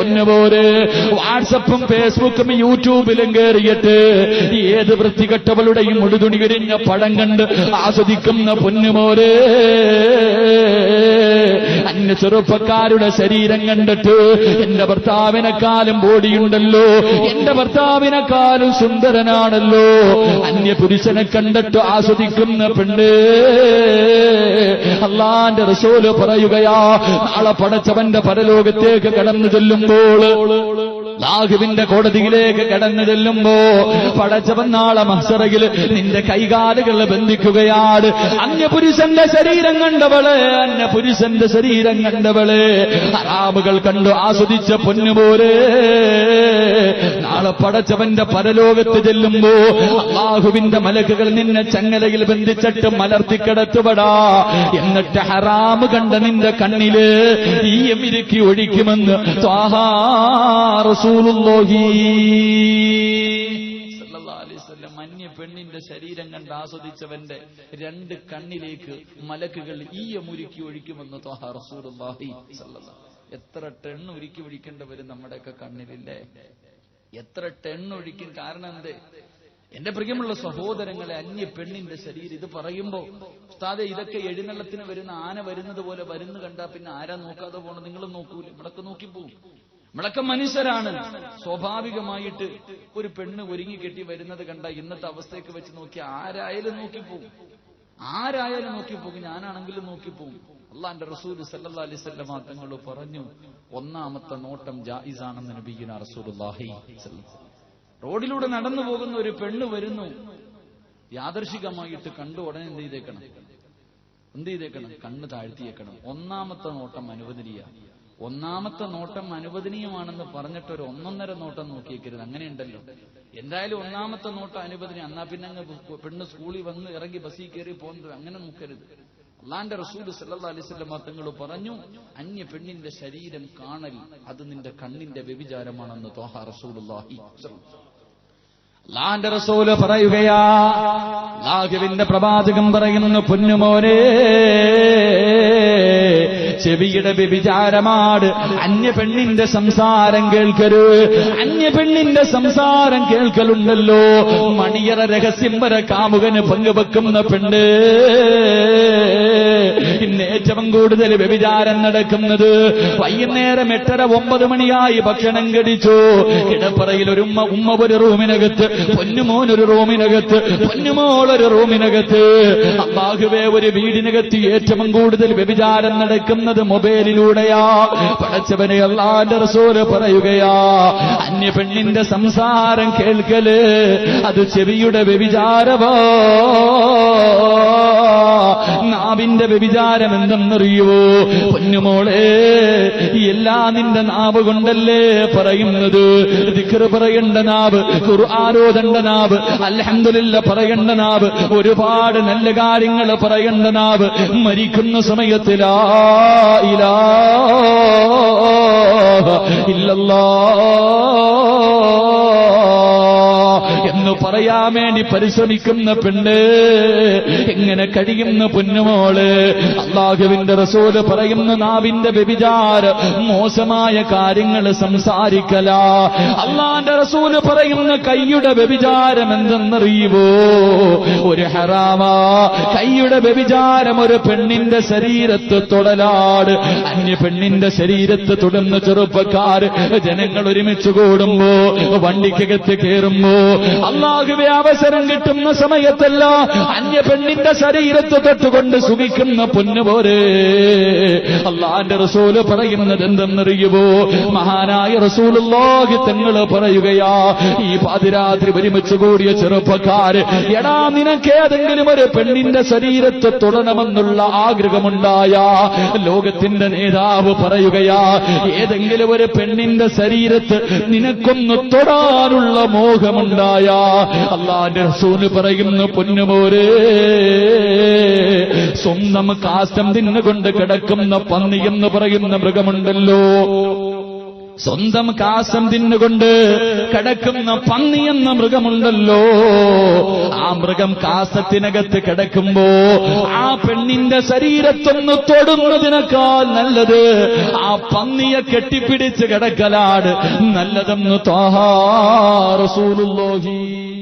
പൊന്നുപോര്. വാട്സപ്പും ഫേസ്ബുക്കും യൂട്യൂബിലും കയറിയിട്ട് ഏത് വൃത്തികെട്ടവളുടെയും മുടുതുണി വിരിഞ്ഞ പടം കണ്ട് ആസ്വദിക്കുന്ന പൊന്നുമോര് അന്യ ചെറുപ്പക്കാരുടെ ശരീരം കണ്ടിട്ട് എന്റെ ഭർത്താവിനെക്കാളും ബോഡിയുണ്ടല്ലോ. എന്റെ ഭർത്താവിനെക്കാളും സുന്ദരനാണല്ലോ. അന്യ പുരുഷനെ കണ്ടിട്ട് ആസ്വദിക്കുന്ന പെണ്ണ്. അള്ളാന്റെ റസോൽ പറയുകയാ നാളെ പടച്ചവന്റെ പരലോകത്തേക്ക് കടന്നു ചെല്ലുമ്പോൾ ലാഹുവിന്റെ കോടതിയിലേക്ക് കടന്നു ചെല്ലുമ്പോ പടച്ചവൻ നാളെ മഹ്സറയിൽ നിന്റെ കൈകാലുകൾ ബന്ധിക്കുകയാണ്. അന്യപുരുഷന്റെ ശരീരം കണ്ടവൾ അന്യപുരുഷന്റെ ശരീരം കണ്ടവൾ. ഹറാമുകൾ കണ്ടു ആസ്വദിച്ച പൊന്നുപോലെ നാളെ പടച്ചവന്റെ പരലോകത്ത് ചെല്ലുമ്പോ അള്ളാഹുവിന്റെ മലക്കുകൾ നിന്നെ ചങ്ങലയിൽ ബന്ധിച്ചിട്ട് മലർത്തിക്കിടത്തുപടാ എന്നിട്ട് ഹറാമ് കണ്ട നിന്റെ കണ്ണിൽ ഈ എമിരുക്കി ഒഴിക്കുമെന്ന് ത്വാഹാ റസൂലുള്ളാഹി. അന്യ പെണ്ണിന്റെ ശരീരം കണ്ട് ആസ്വദിച്ചവന്റെ രണ്ട് കണ്ണിലേക്ക് മലക്കുകൾ ഈയ അമുരുക്കി ഒഴിക്കുമെന്ന് റസൂലുള്ളാഹി എത്ര ടെൺ ഉരുക്കി ഒഴിക്കേണ്ടവരും നമ്മുടെയൊക്കെ കണ്ണിലില്ലേ? എത്ര ടെൺ ഒഴിക്കും കാരണം എന്ത്? എന്റെ പ്രിയമുള്ള സഹോദരങ്ങളെ അന്യ പെണ്ണിന്റെ ശരീരം ഇത് പറയുമ്പോ ഉസ്താദെ ഇതൊക്കെ എഴുന്നള്ളത്തിന് വരുന്ന ആന വരുന്നത് പോലെ വരുന്നു കണ്ടാ പിന്നെ ആരാ നോക്കാതെ പോണത്? നിങ്ങൾ നോക്കൂല? നോക്കി നോക്കിപ്പോവും. നമ്മളൊക്കെ മനുഷ്യരാണ്. സ്വാഭാവികമായിട്ട് ഒരു പെണ്ണ് ഒരുങ്ങി കെട്ടി വരുന്നത് കണ്ട ഇന്നത്തെ അവസ്ഥയൊക്കെ വെച്ച് നോക്കി ആരായാലും നോക്കിപ്പോവും. ആരായാലും നോക്കിപ്പോകും ഞാനാണെങ്കിലും നോക്കിപ്പോവും. അള്ളാന്റെ റസൂൽ സല്ലാ വസല്ലമ തങ്ങൾ പറഞ്ഞു ഒന്നാമത്തെ നോട്ടം ജായിസാണെന്ന് നബിയുന റസൂലുള്ളാഹി സ്വല്ലല്ലാഹു റോഡിലൂടെ നടന്നു പോകുന്ന ഒരു പെണ്ണ് വരുന്നു. യാദർശികമായിട്ട് കണ്ടു ഉടനെ എന്ത് ചെയ്തേക്കണം? എന്ത് ചെയ്തേക്കണം? കണ്ണ് താഴ്ത്തിയേക്കണം. ഒന്നാമത്തെ നോട്ടം അനുവദനീയ. ഒന്നാമത്തെ നോട്ടം അനുവദനീയമാണെന്ന് പറഞ്ഞിട്ട് ഒരു ഒന്നൊന്നര നോട്ടം നോക്കിയേക്കരുത്. അങ്ങനെയുണ്ടല്ലോ. എന്തായാലും ഒന്നാമത്തെ നോട്ടം അനുവദനീയം. എന്നാ പിന്നെ അങ്ങ് പെണ്ണ് സ്കൂളിൽ വന്ന് ഇറങ്ങി ബസ്സിൽ കയറി പോകുന്നത് അങ്ങനെ നോക്കരുത്. അള്ളാന്റെ റസൂൽ സല്ല അലൈഹി വസല്ലം തങ്ങൾ പറഞ്ഞു അന്യ പെണ്ണിന്റെ ശരീരം കാണൽ അത് നിന്റെ കണ്ണിന്റെ വ്യഭിചാരമാണെന്ന് തോഹ റസൂൽ അള്ളാന്റെ റസൂൽ പറയുകയാ പ്രവാചകം പറയുന്നു പൊന്നുമോനെ ചെവിയുടെ വ്യഭിചാരമാട്. അന്യ പെണ്ണിന്റെ സംസാരം കേൾക്കരുത്. അന്യ പെണ്ണിന്റെ സംസാരം കേൾക്കലുണ്ടല്ലോ. മണിയറ രഹസ്യം വരെ കാമുകന് പങ്കുവെക്കുന്ന പെണ്ണ്. ഇന്ന് ഏറ്റവും കൂടുതൽ വ്യഭിചാരം നടക്കുന്നത് വൈകുന്നേരം എട്ടര ഒമ്പത് മണിയായി ഭക്ഷണം കടിച്ചു കിടപ്പറയിൽ ഒരു ഉമ്മ ഉമ്മ ഒരു റൂമിനകത്ത് പൊന്നുമോൻ ഒരു റൂമിനകത്ത് പൊന്നുമോൾ ഒരു റൂമിനകത്ത്. അള്ളാഹുവേ ഒരു വീടിനകത്ത് ഏറ്റവും കൂടുതൽ വ്യഭിചാരം നടക്കുന്നത് മൊബൈലിലൂടെയാ. പടച്ചവനെ അള്ളാന്റെ റസൂൽ പറയുകയാ അന്യ പെണ്ണിന്റെ സംസാരം കേൾക്കൽ അത് ചെവിയുടെ വ്യഭിചാരവാ നാവിന്റെ വ്യഭിചാരം എന്തെന്നറിയുവോ? പൊന്നുമോളെ എല്ലാ നിന്റെ നാവ് കൊണ്ടല്ലേ പറയുന്നത്? ദിക്റ് പറയേണ്ട നാവ് ആരോധണ്ട നാവ് അല്ലഹന്തുലില്ല പറയേണ്ട നാവ് ഒരുപാട് നല്ല കാര്യങ്ങൾ പറയേണ്ട നാവ് മരിക്കുന്ന സമയത്തിലാ ഇലാ ഇല്ലല്ലാ പറയാൻ വേണ്ടി പരിശ്രമിക്കുന്ന പെണ്ണ് എങ്ങനെ കഴിയുന്ന പൊന്നുമോൾ? അള്ളാഹുവിന്റെ റസൂൽ പറയുന്ന നാവിന്റെ വ്യഭിചാര മോശമായ കാര്യങ്ങൾ സംസാരിക്കല. അള്ളാന്റെ റസൂൽ പറയുന്ന കൈയുടെ വ്യഭിചാരം എന്തെന്നറിയുവോ? ഒരു ഹറാമാ. കൈയുടെ വ്യഭിചാരം ഒരു പെണ്ണിന്റെ ശരീരത്ത് തൊടലാട് അന്യ പെണ്ണിന്റെ ശരീരത്ത് തുടർന്ന് ചെറുപ്പക്കാർ ജനങ്ങൾ ഒരുമിച്ച് കൂടുമ്പോ വണ്ടിക്കകത്ത് കയറുമ്പോ അള്ളാഹുവെ അവസരം കിട്ടുന്ന സമയത്തല്ല അന്യ പെണ്ണിന്റെ ശരീരത്ത് തൊട്ടുകൊണ്ട് സുഖിക്കുന്ന പൊന്നുപോലെ അള്ളാന്റെ റസൂൽ പറയുന്നത് എന്തെന്നറിയുമോ മഹാനായ റസൂലുള്ളാഹി തങ്ങൾ പറയുകയാ ഈ പാതിരാത്രി ഒരുമിച്ച് കൂടിയ ചെറുപ്പക്കാര് എടാ നിനക്ക് ഏതെങ്കിലും ഒരു പെണ്ണിന്റെ ശരീരത്ത് തൊടണമെന്നുള്ള ആഗ്രഹമുണ്ടായ? ലോകത്തിന്റെ നേതാവ് പറയുകയാ ഏതെങ്കിലും ഒരു പെണ്ണിന്റെ ശരീരത്ത് നിനക്കൊന്ന് തൊടാനുള്ള മോഹമുണ്ടായ? അള്ളാന്റെ റസൂൽ പറയുന്നു പൊന്നുമോരേ സ്വന്തം കാശം തിന്നുകൊണ്ട് കിടക്കുന്ന പന്നി എന്ന് പറയുന്ന മൃഗമുണ്ടല്ലോ. സ്വന്തം കാസം തിന്നുകൊണ്ട് കിടക്കുന്ന പന്നി എന്ന മൃഗമുണ്ടല്ലോ. ആ മൃഗം കാസത്തിനകത്ത് കിടക്കുമ്പോ ആ പെണ്ണിന്റെ ശരീരത്തൊന്ന് തൊടുന്നതിനേക്കാൾ നല്ലത് ആ പന്നിയെ കെട്ടിപ്പിടിച്ച് കിടക്കലാണ്. നല്ലതെന്ന് താഹാ റസൂലുള്ളാഹി.